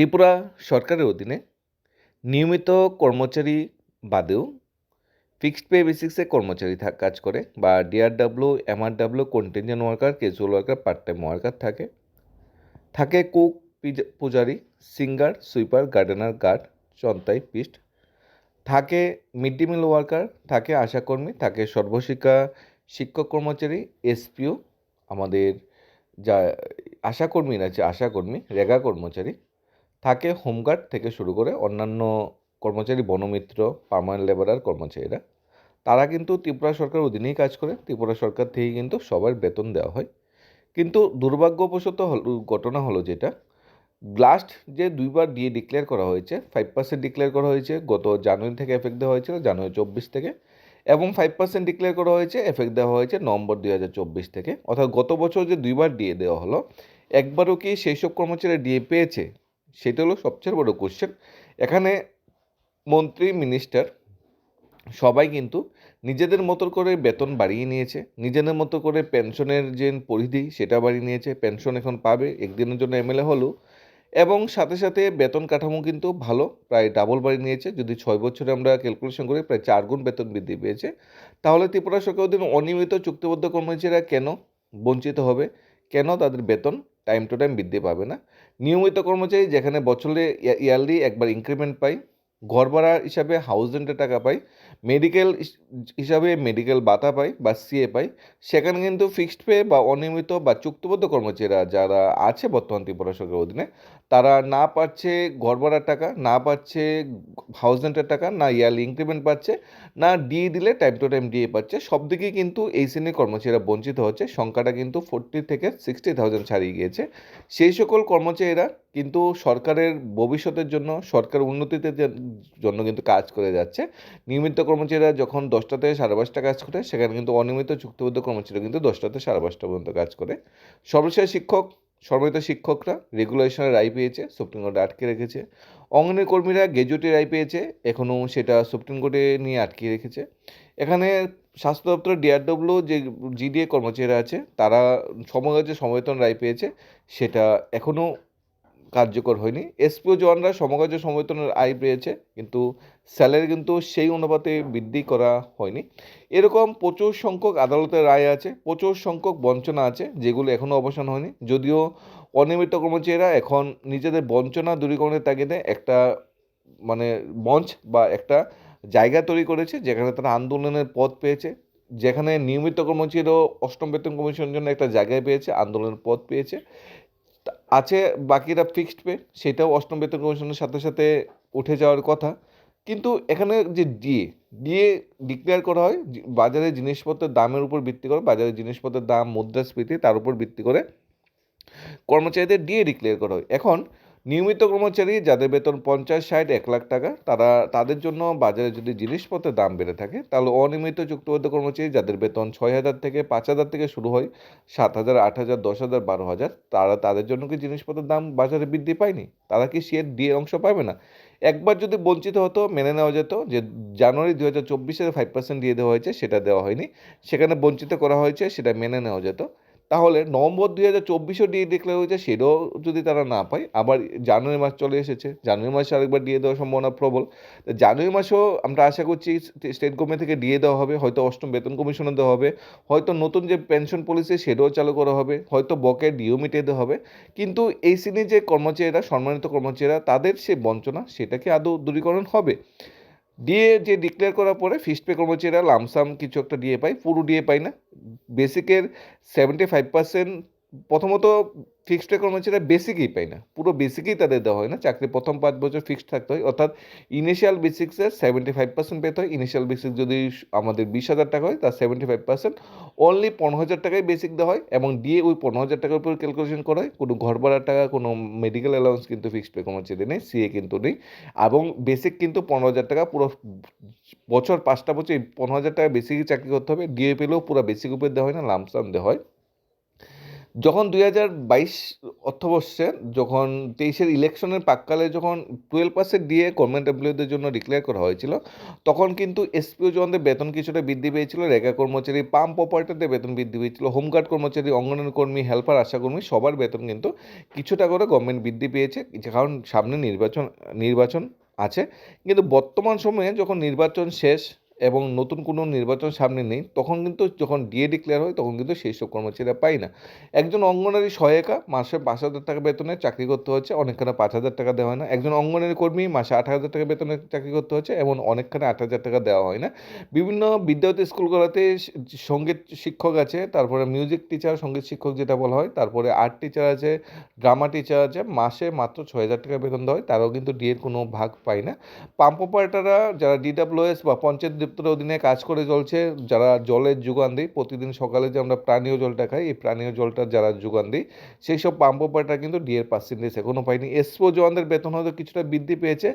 ত্রিপুরা সরকারের অধীনে নিয়মিত কর্মচারী বাদেও ফিক্সড পে বেসিক্সে কর্মচারী কাজ করে বা DRW MRW contingent worker casual worker part time worker থাকে। থাকে কুক পিজ- পূজারি সিঙ্গার সুইপার গার্ডেনার গার্ড চন্তাই পিস্ট থাকে মিড ডে মিল ওয়ার্কার থাকে আশাকর্মী, থাকে সর্বশিক্ষা, শিক্ষক কর্মচারী এসপিও আমাদের যা আশাকর্মীরা আছে, আশাকর্মী, রেগা কর্মচারী। থাকে হোমগার্ড থেকে শুরু করে অন্যান্য কর্মচারী, বনমিত্র পার্মানেন্ট লেবারার কর্মচারীরা। তারা কিন্তু ত্রিপুরা সরকার অধীনেই কাজ করে। ত্রিপুরা সরকার থেকেই কিন্তু সবার বেতন দেওয়া হয়। কিন্তু দুর্ভাগ্যবশত হল, ঘটনা হলো যেটা লাস্ট যে দুইবার ডিএ ডিক্লেয়ার করা হয়েছে ফাইভ পার্সেন্ট ডিক্লেয়ার করা হয়েছে, গত জানুয়ারি থেকে এফেক্ট দেওয়া হয়েছিল, জানুয়ারি চব্বিশ থেকে, এবং ফাইভ পার্সেন্ট ডিক্লেয়ার করা হয়েছে এফেক্ট দেওয়া হয়েছে নভেম্বর দুই হাজার চব্বিশ থেকে। অর্থাৎ গত বছর যে দুইবার ডিএ দেওয়া হলো, একবারও কি সেই সব কর্মচারী ডিএ পেয়েছে? সেটা হলো সবচেয়ে বড় কোশ্চেন এখানে মন্ত্রী মিনিস্টার সবাই কিন্তু নিজেদের মতো করে বেতন বাড়িয়ে নিয়েছে। নিজেদের মতো করে পেনশনের যে পরিধি, সেটা বাড়িয়ে নিয়েছে। পেনশন এখন পাবে, একদিনের জন্য এমএলএ হলেও এবং সাথে সাথে বেতন কাঠামো কিন্তু ভালো, প্রায় ডাবল বাড়িয়ে নিয়েছে। যদি ছয় বছরে আমরা ক্যালকুলেশন করি, প্রায় চার গুণ বেতন বৃদ্ধি পেয়েছে। তাহলে ত্রিপুরা সরকার অধীন অনিয়মিত চুক্তিবদ্ধ কর্মচারীরা কেন বঞ্চিত হবে? কেন তাদের বেতন টাইম টু টাইম বৃদ্ধি পাবে না? নিয়মিত কর্মচারী যেখানে বছরে ইয়ারলি একবার ইনক্রিমেন্ট পায়। ঘর ভাড়া হিসাবে হাউস রেন্টের টাকা পায় মেডিকেল হিসাবে মেডিকেল ভাতা পায় বা সিএ পায় সেখানে কিন্তু ফিক্সড পে বা অনিয়মিত বা চুক্তিবদ্ধ কর্মচারীরা যারা আছে বর্তমান ত্রিপুরা সরকারের অধীনে, তারা না পাচ্ছে ঘর ভাড়ার টাকা, না পাচ্ছে হাউস রেন্টের টাকা, না ইয়ারলি ইনক্রিমেন্ট পাচ্ছে, না ডিএ দিলে টাইম টু টাইম ডিএ পাচ্ছে, সব দিকেই কিন্তু এই শ্রেণির কর্মচারীরা বঞ্চিত হচ্ছে। সংখ্যাটা কিন্তু ফোরটি থেকে সিক্সটি থাউজেন্ড ছাড়িয়ে গিয়েছে। সেই সকল কর্মচারীরা কিন্তু সরকারের ভবিষ্যতের জন্য, সরকার উন্নতিতে জন্য কিন্তু কাজ করে যাচ্ছে। নিয়মিত কর্মচারীরা যখন দশটা থেকে সাড়ে পাঁচটা কাজ করে, সেখানে কিন্তু অনিয়মিত চুক্তিবদ্ধ কর্মচারীরা কিন্তু দশটা থেকে সাড়ে পাঁচটা পর্যন্ত কাজ করে। সর্বশেষ শিক্ষক সর্বনিত শিক্ষকরা রেগুলেশনের রায় পেয়েছে, সুপ্রিম কোর্টে আটকে রেখেছে। অঙ্গনের কর্মীরা গেজেটের রায় পেয়েছে, এখনও সেটা সুপ্রিম কোর্টে নিয়ে আটকে রেখেছে। এখানে স্বাস্থ্য দপ্তর ডিআরডব্লিউ যে জিডিএ কর্মচারীরা আছে, তারা সমকাজে সমবেতন রায় পেয়েছে, সেটা এখনও কার্যকর হয়নি। এসপিও জওয়ানরা সমকাজে সমবেতনের আয় পেয়েছে, কিন্তু স্যালারি কিন্তু সেই অনুপাতে বৃদ্ধি করা হয়নি। এরকম প্রচুর সংখ্যক আদালতের রায় আছে, প্রচুর সংখ্যক বঞ্চনা আছে, যেগুলো এখনও অবসান হয়নি। যদিও অনিয়মিত কর্মচারীরা এখন নিজেদের বঞ্চনা দূরীকরণের তাগিদে একটা মানে মঞ্চ বা একটা জায়গা তৈরি করেছে, যেখানে তারা আন্দোলনের পথ পেয়েছে। যেখানে নিয়মিত কর্মচারীরাও অষ্টম বেতন কমিশনের জন্য একটা জায়গায় পেয়েছে, আন্দোলনের পথ পেয়েছে। আছে, বাকিরা ফিক্সড পে সেটাও অষ্টম বেতন কমিশনের সাথে সাথে উঠে যাওয়ার কথা। কিন্তু এখানে যে ডিএ ডিএ ডিক্লেয়ার করা হয় বাজারে জিনিসপত্রের দামের উপর ভিত্তি করে, বাজারে জিনিসপত্রের দাম, মুদ্রাস্ফীতি, তার উপর ভিত্তি করে কর্মচারীদের ডিএ ডিক্লেয়ার করা হয়। এখন নিয়মিত কর্মচারী যাদের বেতন পঞ্চাশ, ষাট, এক লাখ টাকা, তারা, তাদের জন্য বাজারে যদি জিনিসপত্রের দাম বেড়ে থাকে, তাহলে অনিয়মিত চুক্তিবদ্ধ কর্মচারী যাদের বেতন ছয় হাজার থেকে পাঁচ হাজার থেকে শুরু হয়, সাত হাজার, আট হাজার, দশ হাজার, বারো হাজার, তারা তাদের জন্য কি জিনিসপত্রের দাম বাজারে বৃদ্ধি পায়নি? তারা কি সে ডিএর অংশ পাবে না? একবার যদি বঞ্চিত হতো, মেনে নেওয়া যেত যে জানুয়ারি দু হাজার চব্বিশে ফাইভ পার্সেন্ট দিয়ে দেওয়া হয়েছে, সেটা দেওয়া হয়নি। সেখানে বঞ্চিত করা হয়েছে, সেটা মেনে নেওয়া যেত। তাহলে নভেম্বর দুই হাজার চব্বিশও ডিএ ডিক্লেয়ার হয়েছে, সেটাও যদি তারা না পায়, আবার জানুয়ারি মাস চলে এসেছে। জানুয়ারি মাসে আরেকবার দিয়ে দেওয়ার সম্ভাবনা প্রবল। জানুয়ারি মাসেও আমরা আশা করছি স্টেট গভর্নমেন্ট থেকে দিয়ে দেওয়া হবে, হয়তো অষ্টম বেতন কমিশনে দেওয়া হবে, হয়তো নতুন যে পেনশন পলিসি, সেটাও চালু করা হবে, হয়তো বকে ডিও মিটিয়ে দেওয়া হবে। কিন্তু এই শ্রেণির যে কর্মচারীরা, সম্মানিত কর্মচারীরা, তাদের সে বঞ্চনা, সেটাকে আদৌ দূরীকরণ হবে? ডিএ যে ডিক্লেয়ার করার পরে ফিস্ট পে কর্মচারীরা লামসাম কিছু একটা ডিএ পায়, পুরো ডিএ পায় না। বেসিকের সেভেন্টি ফাইভ পার্সেন্ট প্রথমত ফিক্সড কর্মচারীরা বেসিকই পায় না। পুরো বেসিকই তাদের দেওয়া হয় না। চাকরি প্রথম পাঁচ বছর ফিক্সড থাকতে হয়। অর্থাৎ ইনিশিয়াল বেসিক্সের সেভেন্টি ফাইভ পার্সেন্ট পেতে হয়। ইনিশিয়াল বেসিক যদি আমাদের বিশ হাজার টাকা হয়, তার সেভেন্টি ফাইভ পার্সেন্ট অনলি পনেরো হাজার টাকায় বেসিক দেওয়া হয় এবং দিয়ে ওই পনেরো হাজার টাকার উপর ক্যালকুলেশন করা হয়। কোনো ঘর ভাড়ার টাকা, কোনো মেডিকেল অ্যালাউন্স কিন্তু ফিক্সড পে কর্মচারী নেই সিএ কিন্তু নেই। এবং বেসিক কিন্তু পনেরো হাজার টাকা পুরো বছর পাঁচটা বছর পনেরো হাজার টাকা বেসিকই চাকরি করতে হবে। ডিএ পেলেও পুরো বেসিক উপর দেওয়া হয় না লামসাম দেওয়া হয়। যখন দুই হাজার বাইশ অর্থবর্ষে, যখন তেইশের ইলেকশনের প্রাককালে যখন টুয়েলভ পার্সেন্ট দিয়ে গভর্নমেন্ট এমপ্লয়ীদের জন্য ডিক্লেয়ার করা হয়েছিল, তখন কিন্তু এসপিও জওয়ানদের বেতন কিছুটা বৃদ্ধি পেয়েছিল, রেগা কর্মচারী, পাম্প অপারেটরদের বেতন বৃদ্ধি পেয়েছিল, হোমগার্ড কর্মচারী অঙ্গনওয়াড়ি কর্মী, হেল্পার, আশাকর্মী, সবার বেতন কিন্তু কিছুটা করে গভর্নমেন্ট বৃদ্ধি পেয়েছে। কারণ সামনে নির্বাচন নির্বাচন আছে। কিন্তু বর্তমান সময়ে যখন নির্বাচন শেষ এবং নতুন কোনো নির্বাচন সামনে নেই, তখন কিন্তু যখন ডিএ ডিক্লেয়ার হয়, তখন কিন্তু সেই সব কর্মচারীরা পায় না। একজন অঙ্গনারী সহায়িকা মাসে পাঁচ হাজার টাকা বেতনে চাকরি করতে হচ্ছে, অনেকখানে পাঁচ হাজার টাকা দেওয়া হয় না। একজন অঙ্গনারী কর্মী, মাসে আট হাজার টাকা বেতনে চাকরি করতে হচ্ছে, এমন অনেকখানে আট হাজার টাকা দেওয়া হয় না। বিভিন্ন বিদ্যালয় স্কুলগুলোতে সংগীত শিক্ষক আছে, তারপরে মিউজিক টিচার সংগীত শিক্ষক যেটা বলা হয়, তারপরে আর্ট টিচার আছে ড্রামা টিচার আছে, মাসে মাত্র ছয় হাজার টাকা বেতন দেওয়া হয়, তারাও কিন্তু ডিএর কোনো ভাগ পায় না। পাম্প অপারেটাররা যারা ডিডাব্লিউএস বা পঞ্চায়েত দপ্তরের অধীনে কাজ করে চলছে। যারা জলের যোগান দিই প্রতিদিন সকালে যে আমরা পানীয় জলটা খাই, এই পানীয় জলটা যারা যোগান দিই সেই সব পাম্প অপারেটার কিন্তু ডিএর পার্সেন্টেজ এখনও পাইনি। এসপো জওয়ানদের বেতন হয়তো কিছুটা বৃদ্ধি পেয়েছে।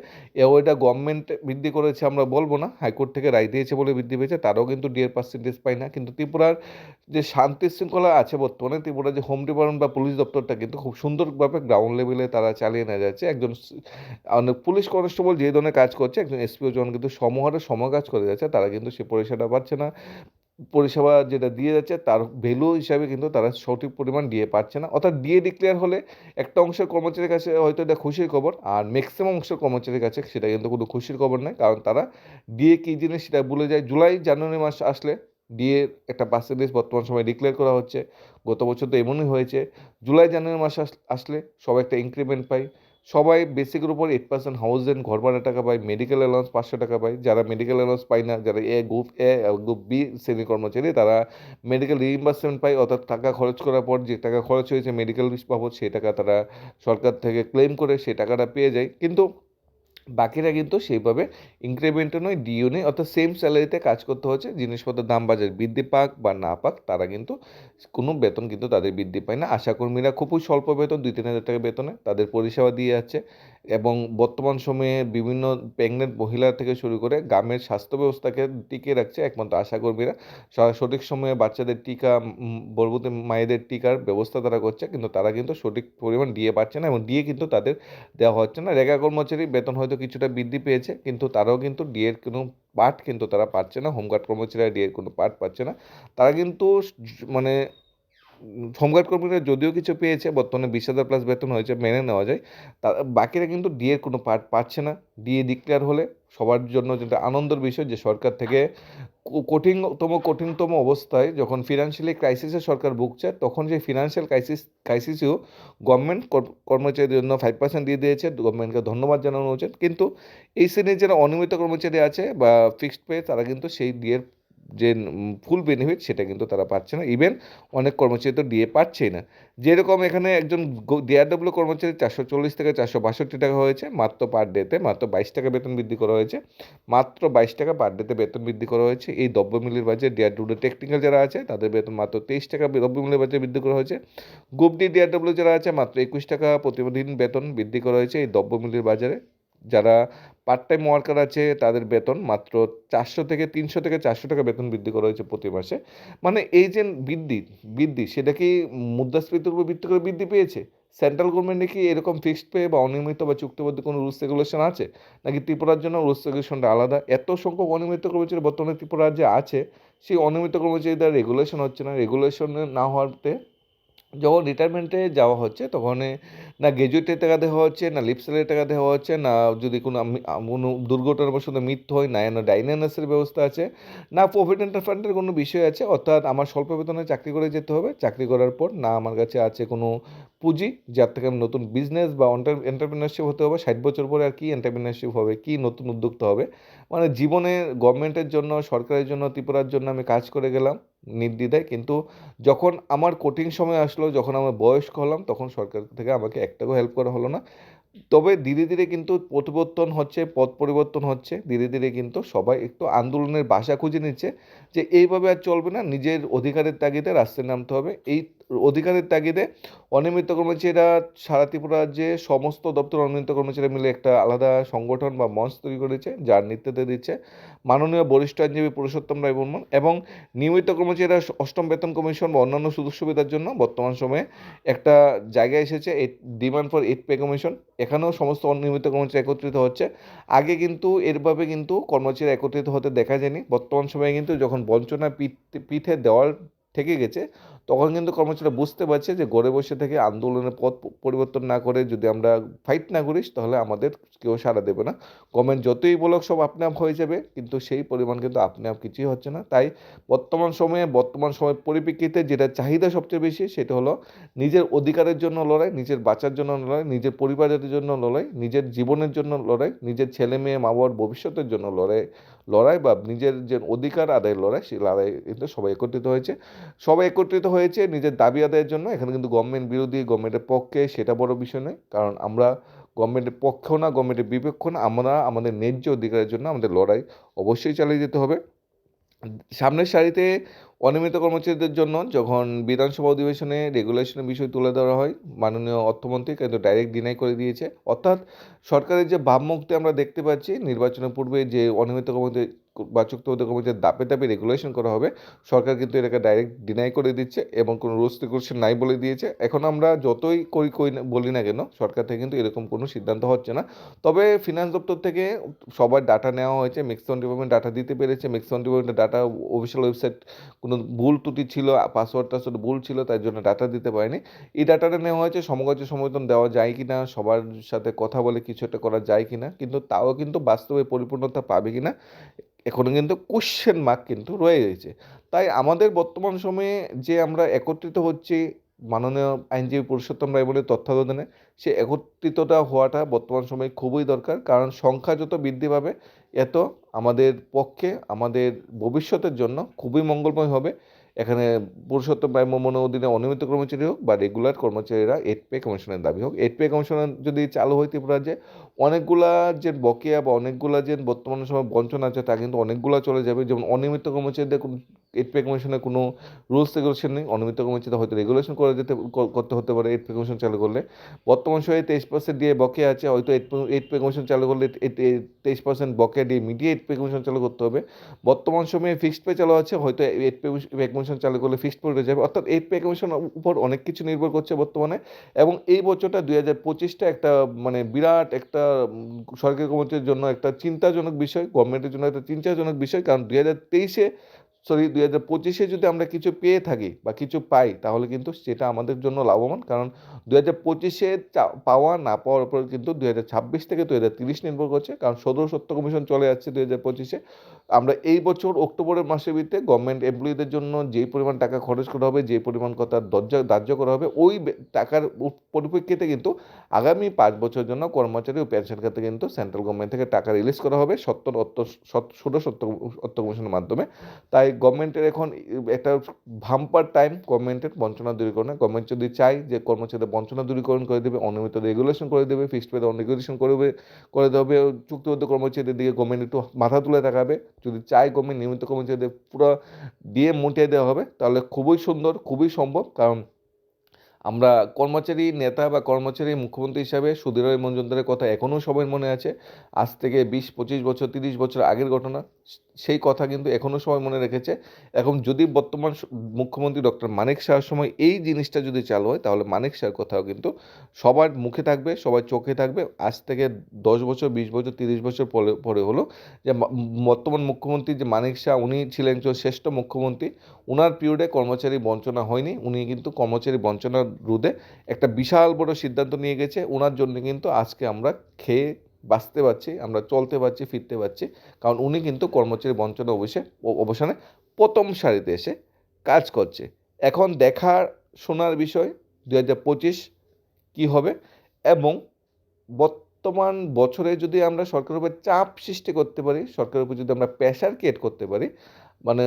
এও এটা গভর্নমেন্ট বৃদ্ধি করেছে আমরা বলব না, হাইকোর্ট থেকে রায় দিয়েছে বলে বৃদ্ধি পেয়েছে, তারাও কিন্তু ডিএর পার্সেন্টেজ পায় না। কিন্তু ত্রিপুরার যে শান্তি শৃঙ্খলা আছে বর্তমানে, ত্রিপুরার যে হোম ডিপার্টমেন্ট বা পুলিশ দপ্তরটা কিন্তু খুব সুন্দরভাবে গ্রাউন্ড লেভেলে তারা চালিয়ে নেওয়া যাচ্ছে। একজন পুলিশ কনস্টেবল যে ধরনের কাজ করছে, একজন এসপিও জওয়ান কিন্তু সমহারে সম কাজ করে যাচ্ছে। তারা কিন্তু সে পরিষেবা পাচ্ছে না। পরিষেবা যেটা দিয়ে যাচ্ছে, তার ভ্যালু হিসাবে কিন্তু তারা সঠিক পরিমাণ দিয়ে পাচ্ছে না। অর্থাৎ ডিএ ডিক্লেয়ার হলে একটা অংশের কর্মচারীর কাছে হয়তো এটা খুশির খবর, আর ম্যাক্সিমাম অংশের কর্মচারীর কাছে সেটা কিন্তু কোনো খুশির খবর নয় কারণ তারা ডিএ কী জিনিস সেটা ভুলে যায়। জুলাই, জানুয়ারি মাস আসলে ডিএ একটা পার্সেন্টেজ বর্তমান সময় ডিক্লেয়ার করা হচ্ছে। গত বছর তো এমনই হয়েছে। জুলাই, জানুয়ারি মাস আসলে সবাই একটা ইনক্রিমেন্ট পায়। সবাই বেসিকের উপর এইট পার্সেন্ট হাউস রেন্ট ঘর ভাড়া টাকা পায় মেডিকেল অ্যালাউন্স পাঁচশো টাকা পায়। যারা মেডিকেল অ্যালাউন্স পায় না, যারা A group A group B শ্রেণির কর্মচারী, তারা মেডিকেল রিইম্বার্সমেন্ট পায়। অর্থাৎ টাকা খরচ করার পর যে টাকা খরচ হয়েছে মেডিকেল বাবদ, সেই টাকা তারা সরকার থেকে ক্লেম করে, সেই টাকাটা পেয়ে যায়। কিন্তু বাকিরা কিন্তু সেইভাবে ইনক্রিমেন্টও নয় ডিও নেই, অর্থাৎ সেম স্যালারিতে কাজ করতে হচ্ছে, জিনিসপত্রের দাম বাজার বৃদ্ধি পাক বা না পাক, তারা কিন্তু কোনো বেতন কিন্তু তাদের বৃদ্ধি পায় না। আশাকর্মীরা খুবই স্বল্প বেতন দুই তিন হাজার টাকা বেতনে তাদের পরিষেবা দিয়ে যাচ্ছে। এবং বর্তমান সময়ে বিভিন্ন প্রেগনেন্ট মহিলা থেকে শুরু করে গ্রামের স্বাস্থ্য ব্যবস্থাকে টিকিয়ে রাখছে একমাত্র আশাকর্মীরা সঠিক সময়ে বাচ্চাদের টিকা গর্ভবতী মায়েদের টিকার ব্যবস্থা তারা করছে, কিন্তু তারা কিন্তু সঠিক পরিমাণ দিয়ে পাচ্ছে না এবং দিয়ে কিন্তু তাদের দেওয়া হচ্ছে না। রেগা কর্মচারী বেতন হয়তো কিছুটা বৃদ্ধি পেয়েছে, কিন্তু তারাও কিন্তু ডিএর কোনো পার্ট কিন্তু তারা পাচ্ছে না। হোমগার্ড কর্মচারীরা ডিএর কোনো পার্ট পাচ্ছে না। তারা কিন্তু মানে হোমগার্ড কর্মীরা যদিও কিছু পেয়েছে, বর্তমানে বিশ হাজার প্লাস বেতন হয়েছে, মেনে নেওয়া যায়। তা, বাকিরা কিন্তু ডিএর কোনো পার্ট পাচ্ছে না। ডিএ ডিক্লেয়ার হলে সবার জন্য যেটা আনন্দের বিষয় যে সরকার থেকে কঠিনতম কঠিনতম অবস্থায় যখন ফিনান্সিয়ালি ক্রাইসিসে সরকার ভুগছে, তখন সেই ফিনান্সিয়াল ক্রাইসিস ক্রাইসিসেও গভর্নমেন্ট কর্মচারীদের জন্য ফাইভ পার্সেন্ট দিয়ে দিয়েছে। গভর্নমেন্টকে ধন্যবাদ জানানো উচিত। কিন্তু এই শ্রেণির যারা অনিয়মিত কর্মচারী আছে বা ফিক্সড পে তারা কিন্তু সেই ডিএর যে ফুল বেনিফিট সেটা কিন্তু তারা পাচ্ছে না। ইভেন অনেক কর্মচারী তো ডিএ পাচ্ছেই না। যেরকম এখানে একজন ডিআরডব্লিউ কর্মচারী চারশো চল্লিশ থেকে চারশো বাষট্টি টাকা হয়েছে, মাত্র পার ডেতে মাত্র বাইশ টাকা বেতন বৃদ্ধি করা হয়েছে। মাত্র বাইশ টাকা পার ডেতে বেতন বৃদ্ধি করা হয়েছে। এই দ্রব্যমূল্যের বাজারে ডিআরডব্লিউ টেকনিক্যাল যারা আছে, তাদের বেতন মাত্র তেইশ টাকা দ্রব্যমূল্যের বাজারে বৃদ্ধি করা হয়েছে। গ্রুপ ডি ডিআরডব্লিউ যারা আছে, মাত্র একুশ টাকা প্রতিদিন বেতন বৃদ্ধি করা হয়েছে। এই দ্রব্যমূল্যের বাজারে যারা পার্ট টাইম ওয়ার্কার আছে, তাদের বেতন মাত্র চারশো থেকে তিনশো থেকে চারশো টাকা বেতন বৃদ্ধি করা হয়েছে প্রতি মাসে। মানে এই যে বৃদ্ধি বৃদ্ধি, সেটা কি মুদ্রাস্ফীতির উপর ভিত্তি করে বৃদ্ধি পেয়েছে? সেন্ট্রাল গভর্নমেন্টে কি এরকম ফিক্সড পে বা অনিয়মিত বা চুক্তিবদ্ধ কোনো রুলস রেগুলেশন আছে? নাকি ত্রিপুরার জন্য রুলস রেগুলেশনটা আলাদা? এত সংখ্যক অনিয়মিত কর্মচারী বর্তমানে ত্রিপুরা যে আছে, সেই অনিয়মিত কর্মচারীদের রেগুলেশন হচ্ছে না। রেগুলেশন না হওয়াতে যখন রিটায়ারমেন্টে যাওয়া হচ্ছে, তখন না গ্র্যাজুয়েটের টাকা দেওয়া হচ্ছে, না লিপ স্যালারির টাকা দেওয়া হচ্ছে, না যদি কোনো কোনো দুর্ঘটনাবশত মৃত্যু হয়, না এনে ডাইনানাসের ব্যবস্থা আছে, না প্রভিডেন্ট ফান্ডের কোনো বিষয় আছে, অর্থাৎ আমার স্বল্প বেতনে চাকরি করে যেতে হবে, চাকরি করার পর না আমার কাছে আছে কোনো পুঁজি, যার থেকে আমি নতুন বিজনেস বা এন্টারপ্রিনারশিপ হতে হবে, ষাট বছর পরে আর কি এন্টারপ্রিনারশিপ হবে, কি নতুন উদ্যোক্তা হবে। মানে জীবনে গভর্নমেন্টের জন্য, সরকারের জন্য, ত্রিপুরার জন্য আমি কাজ করে গেলাম নির্দ্বিধায়। কিন্তু যখন আমার কঠিন সময় আসলো, যখন আমার বয়স্ক হলাম, তখন সরকার থেকে আমাকে একটাও হেল্প করা হলো না। তবে ধীরে ধীরে কিন্তু পরিবর্তন হচ্ছে, পথ পরিবর্তন হচ্ছে। ধীরে ধীরে কিন্তু সবাই একটু আন্দোলনের বাসা খুঁজে নিচ্ছে যে এইভাবে আর চলবে না, নিজের অধিকারের তাগিদে রাস্তায় নামতে হবে। এই অধিকারের তাগিদে অনিয়মিত কর্মচারীরা সারা ত্রিপুরা রাজ্যে সমস্ত দপ্তর অনিয়মিত কর্মচারী মিলে একটা আলাদা সংগঠন বা মঞ্চ তৈরি করেছে, যার নেতৃত্বে দিচ্ছে মাননীয় বরিষ্ঠ আইনজীবী পুরুষোত্তম রায় বর্মন এবং নিয়মিত কর্মচারীরা অষ্টম বেতন কমিশন বা অন্যান্য সুযোগ সুবিধার জন্য বর্তমান সময়ে একটা জায়গায় এসেছে demand for eight pay commission এখানেও সমস্ত অনিয়মিত কর্মচারী একত্রিত হচ্ছে। আগে কিন্তু এরভাবে কিন্তু কর্মচারী একত্রিত হতে দেখা যায়নি। বর্তমান সময়ে কিন্তু যখন বঞ্চনা পিঠে দেওয়াল থেকে গেছে তখন কিন্তু কর্মচারীরা বুঝতে পারছে যে ঘরে বসে থেকে আন্দোলনের পথ পরিবর্তন না করে যদি আমরা ফাইট না করিস, তাহলে আমাদের কেউ সাড়া দেবে না। গভর্নমেন্ট যতই বলক সব আপনি আপ হয়ে যাবে, কিন্তু সেই পরিমাণ কিন্তু আপনি আপ কিছুই হচ্ছে না। তাই বর্তমান সময়ে, বর্তমান সময়ের পরিপ্রেক্ষিতে যেটা চাহিদা সবচেয়ে বেশি, সেটা হলো নিজের অধিকারের জন্য লড়াই, নিজের বাঁচার জন্য লড়াই, নিজের পরিবারের জন্য লড়াই, নিজের জীবনের জন্য লড়াই, নিজের ছেলে মেয়ে, মা বাবার ভবিষ্যতের জন্য লড়াই লড়াই বা নিজের যে অধিকার আদায়ের লড়াই, সেই লড়াই কিন্তু সবাই একত্রিত হয়েছে। সবাই একত্রিত হয়েছে নিজের দাবি আদায়ের জন্য। এখানে কিন্তু গভর্নমেন্ট বিরোধী গভর্নমেন্টের পক্ষে সেটা বড় বিষয় নয়। কারণ আমরা গভর্নমেন্টের পক্ষেও না গভর্নমেন্টের বিপক্ষ না, আমরা আমাদের ন্যায্য অধিকারের জন্য আমাদের লড়াই অবশ্যই চালিয়ে যেতে হবে। সামনের সারিতে অনিয়মিত কর্মচারীদের জন্য যখন বিধানসভা অধিবেশনে রেগুলেশনের বিষয় তুলে ধরা হয়, মাননীয় অর্থমন্ত্রী কিন্তু ডাইরেক্ট ডিনাই করে দিয়েছে। অর্থাৎ সরকারের যে ভাবমুক্তি আমরা দেখতে পাচ্ছি, নির্বাচনের পূর্বে যে অনিয়মিত কর্মচারী বা চুক্তিবদ্ধ কর্মচারী দাপে দাপে রেগুলেশন করা হবে। সরকার কিন্তু এটাকে ডাইরেক্ট ডিনাই করে দিচ্ছে এবং কোনো রুলস রেগুলেশন নাই বলে দিয়েছে। এখন আমরা যতই করি কই বলি না কেন, সরকার থেকে কিন্তু এরকম কোনো সিদ্ধান্ত হচ্ছে না। তবে ফিনান্স দপ্তর থেকে সবার ডাটা নেওয়া হয়েছে মিক্সন ডিপার্টমেন্ট ডাটা দিতে পেরেছে। মিক্সন ডিপার্টমেন্টের ডাটা অফিসিয়াল ওয়েবসাইট কোনো ভুল ত্রুটি ছিল পাসওয়ার্ড টাসওয়ার্ড ভুল ছিল তাই জন্য ডাটা দিতে পারেনি। এই ডাটাটা নেওয়া হয়েছে সমকার্য সমর্থন দেওয়া যায় কি না সবার সাথে কথা বলে কিছু একটা করা যায় কি না কিন্তু তাও কিন্তু বাস্তবে পরিপূর্ণতা পাবে কি না এখনও কিন্তু কোশ্চেন মার্ক কিন্তু রয়ে গেছে। তাই আমাদের বর্তমান সময়ে যে আমরা একত্রিত হচ্ছি, মাননীয় আইনজীবী পুরুষোত্তম রায় বলে তত্ত্বাবধানে, সে একত্রিতটা হওয়াটা বর্তমান সময়ে খুবই দরকার। কারণ সংখ্যা যত বৃদ্ধি পাবে, এত আমাদের পক্ষে, আমাদের ভবিষ্যতের জন্য খুবই মঙ্গলময় হবে। এখানে পুরুষোত্তম রায় মমন অধীনে অনিয়মিত কর্মচারী হোক বা রেগুলার কর্মচারীরা এইট পে কমিশনের দাবি হোক। এইট পে কমিশনের যদি চালু হয় ত্রিপুরা যে অনেকগুলা যে বকেয়া বা অনেকগুলা যে বর্তমান সময় বঞ্চনা আছে, তা কিন্তু অনেকগুলা চলে যাবে। যেমন অনিয়মিত কর্মচারীদের কোনো এইট পে কমিশনের কোনো রুলস রেগুলেশন নেই। অনিয়মিত কর্মচারীদের হয়তো রেগুলেশন করে যেতে করতে হতে পারে এইট পে কমিশন চালু করলে। বর্তমান সময়ে তেইশ পার্সেন্ট দিয়ে বকেয়া আছে, হয়তো এইট এইট পে কমিশন চালু করলে তেইশ পার্সেন্ট বকেয়া দিয়ে মিডিয়ে এইট পে কমিশন চালু করতে হবে। বর্তমান সময়ে ফিক্সড পে চালু আছে, হয়তো এইট পে পে কমিশন চালু করলে ফিক্সড পে হয়ে যাবে। অর্থাৎ এইট পে কমিশন উপর অনেক কিছু নির্ভর করছে বর্তমানে। এবং এই বছরটা দুই হাজার পঁচিশটা একটা মানে বিরাট একটা সরকারি কর্মচারীর জন্য একটা চিন্তাজনক বিষয় গভর্নমেন্টের জন্য একটা চিন্তাজনক বিষয়, কারণ দু হাজার তেইশে সরি, দুই হাজার পঁচিশে যদি আমরা কিছু পেয়ে থাকি বা কিছু পাই, তাহলে কিন্তু সেটা আমাদের জন্য লাভবান। কারণ দু হাজার পঁচিশে পাওয়া না পাওয়ার উপর কিন্তু দুই হাজার ছাব্বিশ থেকে দুই হাজার তিরিশ নির্ভর করছে। কারণ সদর সত্য কমিশন চলে যাচ্ছে দুই হাজার পঁচিশে। আমরা এই বছর অক্টোবরের মাসের ভিতরে গভর্নমেন্ট এমপ্লয়ীদের জন্য যেই পরিমাণ টাকা খরচ করা হবে যে পরিমাণ কথা দরজা ধার্য করা হবে, ওই টাকার পরিপ্রেক্ষিতে কিন্তু আগামী পাঁচ বছরের জন্য কর্মচারী ও পেনশন খাতে কিন্তু সেন্ট্রাল গভর্নমেন্ট থেকে টাকা রিলিজ করা হবে সত্তর অর্থ ষোলো সত্য অর্থ কমিশনের মাধ্যমে। তাই গভর্নমেন্টের এখন একটা ভাম্পার টাইম গভর্নমেন্টের বঞ্চনা দূরীকরণে। গভর্নমেন্ট যদি চাই যে কর্মচারীদের বঞ্চনা দূরীকরণ করে দেবে, অনিয়মিত রেগুলেশন করে দেবে ফিক্সড পে রেগুলেশন করবে করে দেবে চুক্তিবদ্ধ কর্মচারীদের দিকে গভর্নমেন্ট একটু মাথা তুলে তাকাবে। যদি চাই গভর্নমেন্ট নিয়মিত কর্মচারীদের পুরো দিয়ে মুটিয়ে দেওয়া হবে, তাহলে খুবই সুন্দর, খুবই সম্ভব। কারণ আমরা কর্মচারী নেতা বা কর্মচারী মুখ্যমন্ত্রী হিসাবে সুধীর মজুমদারের কথা এখনও সবাই মনে আছে। আজ থেকে বিশ, পঁচিশ বছর, তিরিশ বছর আগের ঘটনা। সেই কথা কিন্তু এখনও সবাই মনে রেখেছে। এখন যদি বর্তমান মুখ্যমন্ত্রী ডক্টর মানিক শাহর সময় এই জিনিসটা যদি চালু হয়, তাহলে মানিক শাহর কথাও কিন্তু সবার মুখে থাকবে, সবার চোখে থাকবে। আজ থেকে দশ বছর, বিশ বছর, তিরিশ বছর পরে পরে হলো যে বর্তমান মুখ্যমন্ত্রী যে মানিক শাহ, উনি ছিলেন যে শ্রেষ্ঠ মুখ্যমন্ত্রী ওনার পিরিয়ডে কর্মচারী বঞ্চনা হয়নি, উনি কিন্তু কর্মচারী বঞ্চনার রোধে একটা বিশাল বড় সিদ্ধান্ত নিয়ে গেছে। ওনার জন্য কিন্তু আজকে আমরা খেয়ে বাঁচতে পারছি, আমরা চলতে পারছি, ফিরতে পারছি। কারণ উনি কিন্তু কর্মচারী বঞ্চনা অবশ্যই অবসানে প্রথম সারিতে এসে কাজ করছে। এখন দেখার, শোনার বিষয় দু হাজার পঁচিশ কী হবে এবং বর্তমান বছরে যদি আমরা সরকারের উপর চাপ সৃষ্টি করতে পারি, সরকারের উপর যদি আমরা প্রেশার ক্রিয়েট করতে পারি মানে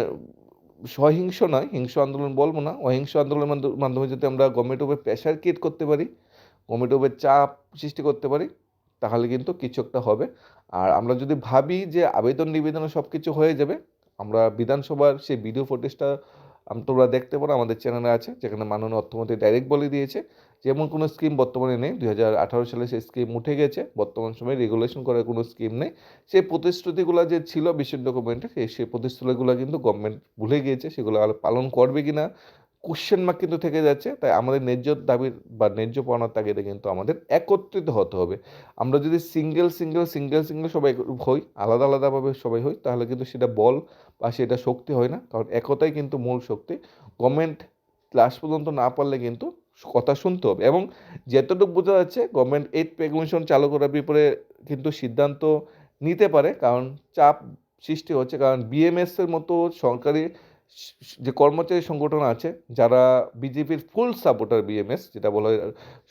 সহিংস নয় হিংস আন্দোলন বলব না অহিংস আন্দোলনের মাধ্যমে যদি আমরা গভর্নমেন্টের উপর প্রেশার ক্রিয়েট করতে পারি গভর্নমেন্টের উপর চাপ সৃষ্টি করতে পারি তাহলে কিন্তু কিছু একটা হবে। আর আমরা যদি ভাবি যে আবেদন নিবেদনে সব কিছু হয়ে যাবে, আমরা বিধানসভার সেই ভিডিও ফুটেজটা তোমরা দেখতে পারো, আমাদের চ্যানেলে আছে, যেখানে মাননীয় অর্থমন্ত্রী ডাইরেক্ট বলে দিয়েছে যে এমন কোনো স্কিম বর্তমানে নেই। দুই হাজার আঠারো সালে সেই স্কিম উঠে গেছে, বর্তমান সময়ে রেগুলেশন করার কোনো স্কিম নেই। সেই প্রতিশ্রুতিগুলো যে ছিল বিশ্বের ডকুমেন্টে সেই সেই প্রতিশ্রুতিগুলো কিন্তু গভর্নমেন্ট ভুলে গিয়েছে, সেগুলো আর পালন করবে কি না কোশ্চেন মার্ক কিন্তু থেকে যাচ্ছে। তাই আমাদের ন্যায্য দাবির বা ন্যায্য তাগিদে কিন্তু আমাদের একত্রিত হতে হবে। আমরা যদি সিঙ্গেল সিঙ্গেল সিঙ্গেল সিঙ্গেল সবাই হই, আলাদা, আলাদাভাবে সবাই হই, তাহলে কিন্তু সেটা বল বা সেটা শক্তি হয় না। কারণ একতাই কিন্তু মূল শক্তি। গভর্নমেন্ট লাস্ট পর্যন্ত না পারলে কিন্তু কথা শুনতে হবে। এবং যতটুকু বোঝা যাচ্ছে গভর্নমেন্ট এইট পে কমিশন চালু করার বিপরে কিন্তু সিদ্ধান্ত নিতে পারে। কারণ চাপ সৃষ্টি হচ্ছে। কারণ বিএমএস এর মতো সরকারি যে কর্মচারী সংগঠন আছে, যারা বিজেপির ফুল সাপোর্টার বিএমএস যেটা বলা হয়,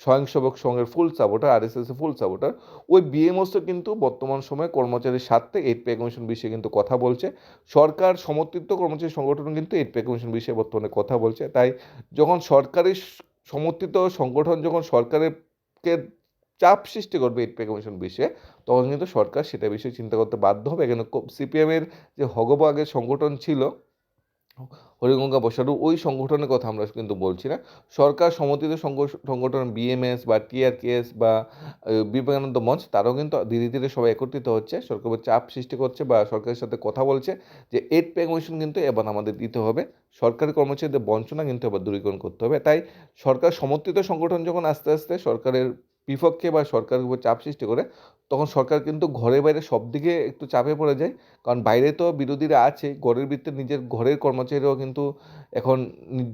স্বয়ংসেবক সংঘের full supporter R S full supporter ওই বিএমএসও কিন্তু বর্তমান সময়ে কর্মচারীর স্বার্থে এইট পে কমিশন বিষয়ে কিন্তু কথা বলছে। সরকার সমর্থিত কর্মচারী সংগঠন কিন্তু এইট পে কমিশন বিষয়ে বর্তমানে কথা বলছে। তাই যখন সরকারি সমর্থিত সংগঠন যখন সরকারেরকে চাপ সৃষ্টি করবে এইট পে কমিশন বিষয়ে, তখন কিন্তু সরকার সেটা বিষয়ে চিন্তা করতে বাধ্য হবে। এখানে সিপিএমের যে হগবাগের সংগঠন ছিল হরিগঙ্গা বসারু ওই সংগঠনের কথা আমরা কিন্তু বলছি না। সরকার সমর্থিত সংগঠন বিএমএস বা টিআরকেএস বা বিবেকানন্দ মঞ্চ, তারাও কিন্তু ধীরে ধীরে সবাই একত্রিত হচ্ছে, সরকার চাপ সৃষ্টি করছে বা সরকারের সাথে কথা বলছে যে এইট পে কমিশন কিন্তু এবার আমাদের দিতে হবে। সরকারি কর্মচারীদের বঞ্চনা কিন্তু এবার দূরীকরণ করতে হবে। তাই সরকার সমর্থিত সংগঠন যখন আস্তে আস্তে সরকারের বিপক্ষে বা সরকারের উপর চাপ সৃষ্টি করে, তখন সরকার কিন্তু ঘরে বাইরে সব দিকে একটু চাপে পড়ে যায়। কারণ বাইরে তো বিরোধীরা আছে, ঘরের ভিতরে নিজের ঘরের কর্মচারীরাও কিন্তু এখন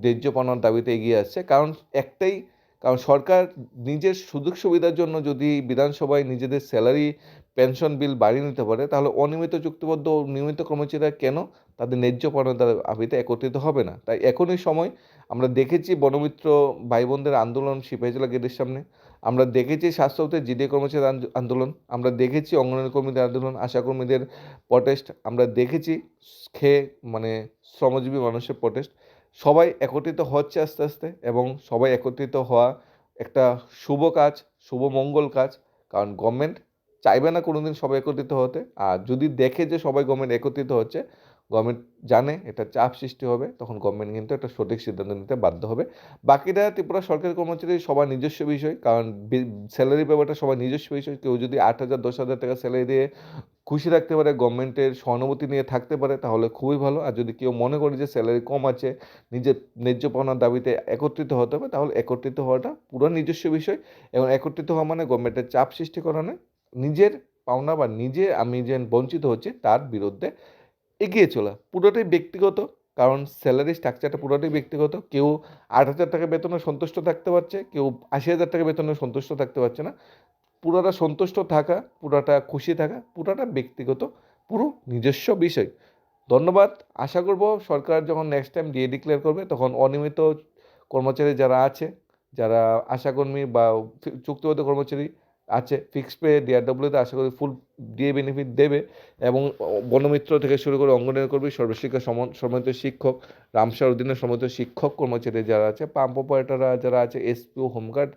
ন্যায্য দাবিতে এগিয়ে আসছে। কারণ একটাই, কারণ সরকার নিজের সুযোগ সুবিধার জন্য যদি বিধানসভায় নিজেদের স্যালারি, পেনশন বিল বাড়িয়ে নিতে পারে, তাহলে অনিয়মিত চুক্তিবদ্ধ ও নিয়মিত কর্মচারীরা কেন তাদের ন্যায্য পাওনার দাবিতে একত্রিত হবে না? তাই এখনই সময়, আমরা দেখেছি বনমিত্র ভাই বোনদের আন্দোলন সিপাহীজলা গেটের সামনে। আমরা দেখেছি স্বাস্থ্যতে জিডি কর্মচারী আন্দো- আন্দোলন, আমরা দেখেছি অঙ্গনওয়াড়ি কর্মীদের আন্দোলন আশাকর্মীদের প্রটেস্ট আমরা দেখেছি খেয়ে মানে শ্রমজীবী মানুষের প্রটেস্ট সবাই একত্রিত হচ্ছে আস্তে আস্তে এবং সবাই একত্রিত হওয়া একটা শুভ কাজ, শুভ মঙ্গল কাজ। কারণ গভর্নমেন্ট চাইবে না কোনোদিন সবাই একত্রিত হতে। আর যদি দেখে যে সবাই গভর্নমেন্ট একত্রিত হচ্ছে গভর্নমেন্ট জানে এটা চাপ সৃষ্টি হবে, তখন গভর্নমেন্ট কিন্তু একটা সঠিক সিদ্ধান্ত নিতে বাধ্য হবে। বাকিটা ত্রিপুরা সরকারি কর্মচারী সবার নিজস্ব বিষয়, কারণ স্যালারি ব্যাপারটা সবার নিজস্ব বিষয়। কেউ যদি আট হাজার, দশ হাজার টাকা স্যালারি দিয়ে খুশি রাখতে পারে, গভর্নমেন্টের সহানুভূতি নিয়ে থাকতে পারে, তাহলে খুবই ভালো। আর যদি কেউ মনে করে যে স্যালারি কম আছে, নিজের ন্যায্য পাওনার দাবিতে একত্রিত হতে হবে, তাহলে একত্রিত হওয়াটা পুরো নিজস্ব বিষয়। এবং একত্রিত হওয়া মানে গভর্নমেন্টের চাপ সৃষ্টি করা নয় নিজের পাওনা বা নিজে আমি যে বঞ্চিত হচ্ছে, তার বিরুদ্ধে এগিয়ে চলা। পুরোটাই ব্যক্তিগত কারণ স্যালারি স্ট্রাকচারটা পুরোটাই ব্যক্তিগত। কেউ আট হাজার টাকা বেতনে সন্তুষ্ট থাকতে পারছে কেউ আশি হাজার টাকা বেতনে সন্তুষ্ট থাকতে পারছে না। পুরোটা সন্তুষ্ট থাকা পুরোটা খুশি থাকা পুরোটা ব্যক্তিগত পুরো নিজস্ব বিষয়। ধন্যবাদ। আশা করব সরকার যখন নেক্সট টাইম ডিএ ডিক্লেয়ার করবে তখন অনিয়মিত কর্মচারী যারা আছে যারা আশাকর্মী বা চুক্তিবদ্ধ কর্মচারী আছে ফিক্সড পে ডিআরডব্লিউতে আশা করি ফুল ডিএ বেনিফিট দেবে এবং বনমিত্র থেকে শুরু করে অঙ্গনের কর্মী, সর্বশিক্ষা সম- সম্মানিত শিক্ষক রামসার অধীনে সমিত শিক্ষক কর্মচারী যারা আছে পাম্প অপারেটাররা যারা আছে এসপিও হোমগার্ড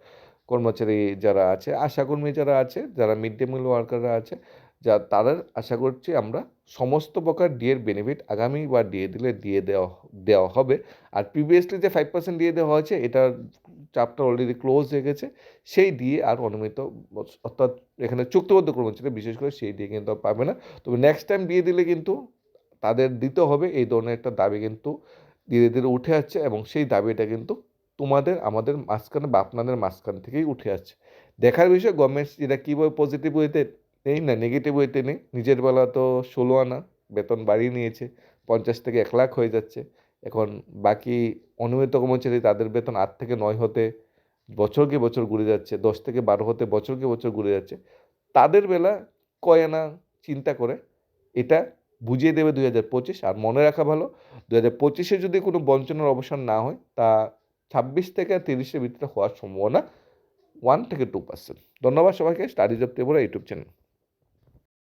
কর্মচারী যারা আছে, আশাকর্মী যারা আছে, যারা মিড ডে মিল ওয়ার্কাররা আছে, যা তাদের আশা করছি আমরা সমস্ত প্রকার ডিএর বেনিফিট আগামী বা ডিএ দিলে দিয়ে দেওয়া দেওয়া হবে। আর প্রিভিয়াসলি যে ফাইভ পার্সেন্ট দিয়ে দেওয়া হয়েছে, এটার চাপটা অলরেডি ক্লোজ হয়ে গেছে। সেই দিয়ে আর অনুমিত অর্থাৎ এখানে চুক্তিবদ্ধ কর্মচারী বিশেষ করে সেই দিয়ে কিন্তু পাবে না। তবে নেক্সট টাইম দিয়ে দিলে কিন্তু তাদের দিতে হবে। এই ধরনের একটা দাবি কিন্তু ধীরে ধীরে উঠে আসছে এবং সেই দাবিটা কিন্তু তোমাদের, আমাদের মাঝখানে বা আপনাদের মাঝখান থেকেই উঠে আসছে। দেখার বিষয় গভর্নমেন্ট যেটা কীভাবে পজিটিভ ওয়েতে নেই না নেগেটিভ ওয়েতে নেই। নিজের বেলা তো ষোলো আনা, বেতন বাড়িয়ে নিয়েছে, পঞ্চাশ থেকে এক লাখ হয়ে যাচ্ছে। এখন বাকি অনিয়মিত কর্মচারী, তাদের বেতন আট থেকে নয় হতে বছরকে বছর ঘুরে যাচ্ছে, দশ থেকে বারো হতে বছরকে বছর ঘুরে যাচ্ছে। তাদের বেলা কয় আনা চিন্তা করে, এটা বুঝিয়ে দেবে দুই হাজার পঁচিশ। আর মনে রাখা ভালো দু হাজার পঁচিশে যদি কোনো বঞ্চনার অবসান না হয়, তা ছাব্বিশ থেকে তিরিশের ভিতরে হওয়ার সম্ভাবনা ওয়ান থেকে টু পার্সেন্ট ধন্যবাদ সবাইকে studies of Tripura YouTube channel.